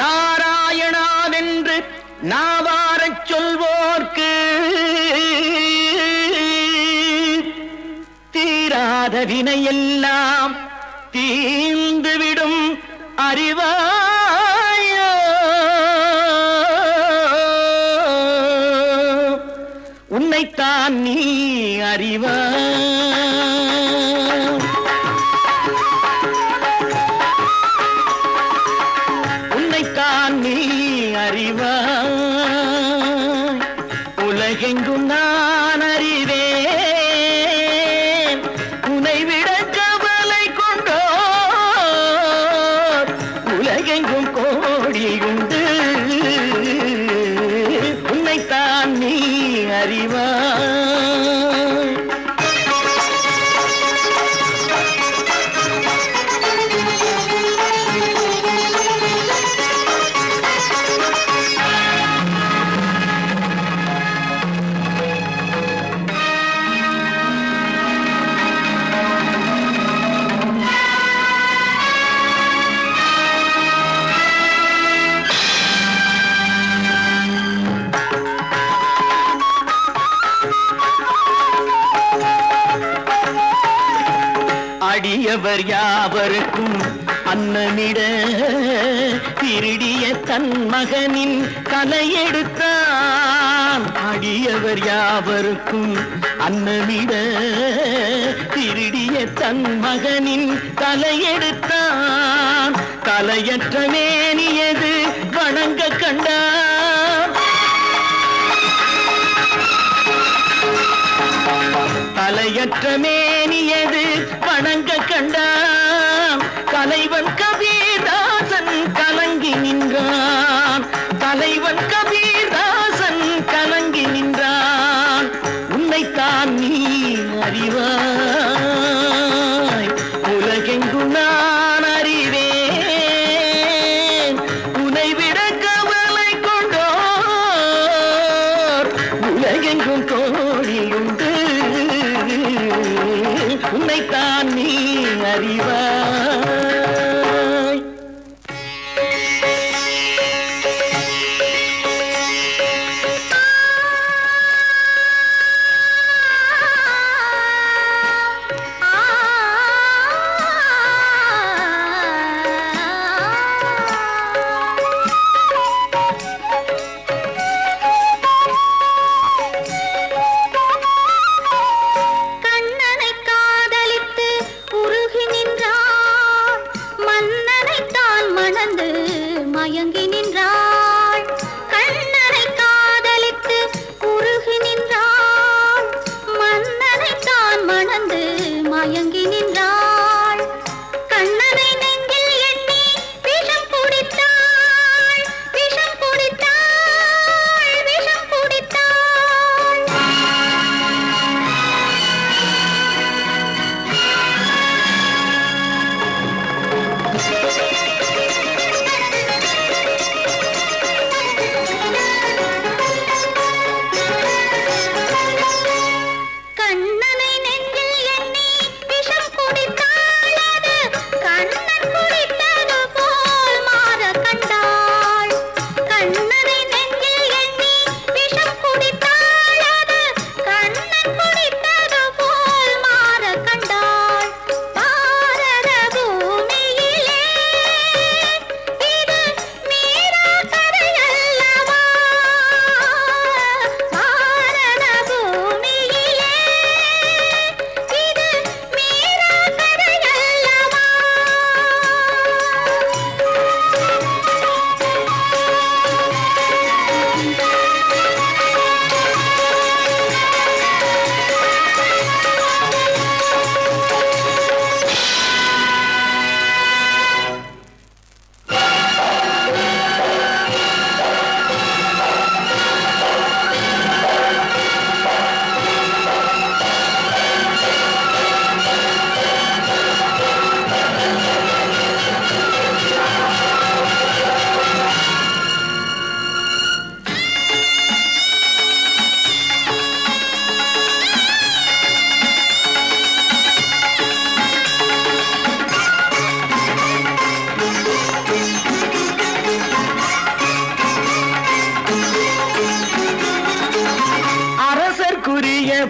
நாராயணாவென்று நாவாரச் சொல்வோர்க்கு தீராத வினையெல்லாம் தீர்ந்துவிடும் அறிவாயோ? உன்னைத்தான் நீ அறிவாய். அடியவர் யாவருக்கும் அன்னமிட திருடிய தன் மகனின் கலையெடுத்தான். அடியவர் யாவருக்கும் அன்னமிட திருடிய தன் மகனின் கலையெடுத்தான். தலையற்ற மேனியது வணங்க கண்டான் கலையற்ற மேனியது வணங்க கண்டான் கலைவன் கவிதாசன் கலங்கி நின்றான். அறிவாய் மயங்கி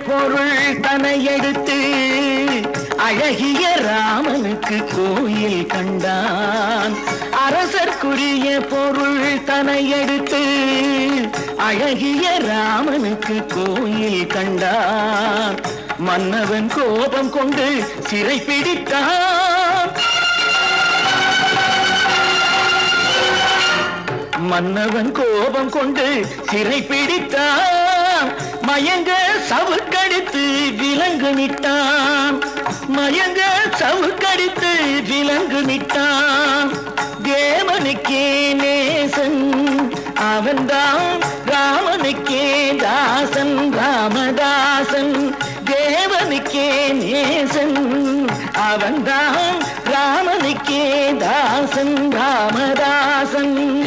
பொருள் தனை எடுத்து அழகிய ராமனுக்கு கோயில் கண்டான். அரசர்க்குரிய பொருள் தனை எடுத்து அழகிய ராமனுக்கு கோயில் கண்டான். மன்னவன் கோபம் கொண்டு சிறை பிடித்தான். மன்னவன் கோபம் கொண்டு சிறை பிடித்தான். மயங்க சவுக்கடித்து விலங்கு நிட்டான் மயங்க சவுக்கடித்து விலங்கு நிட்டான் தேவனுக்கே நேசன் அவன்தான் ராமனுக்கே தாசன் ராமதாசன். தேவனுக்கே நேசன் அவன்தான் ராமனுக்கே தாசன் ராமதாசன்.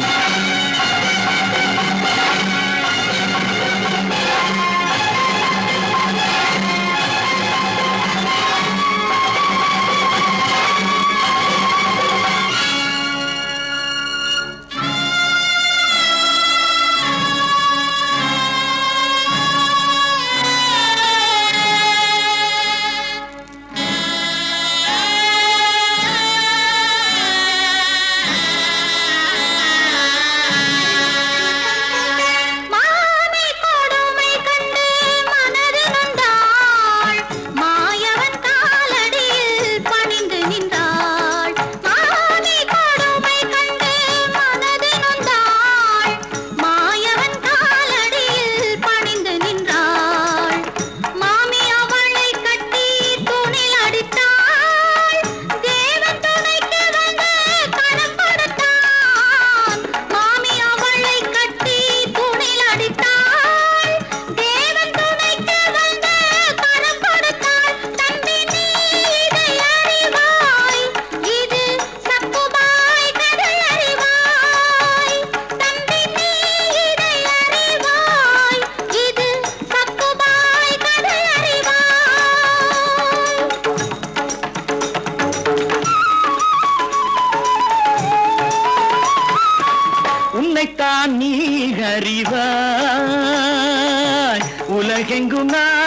அறிவாய் உலகெங்கும் நான்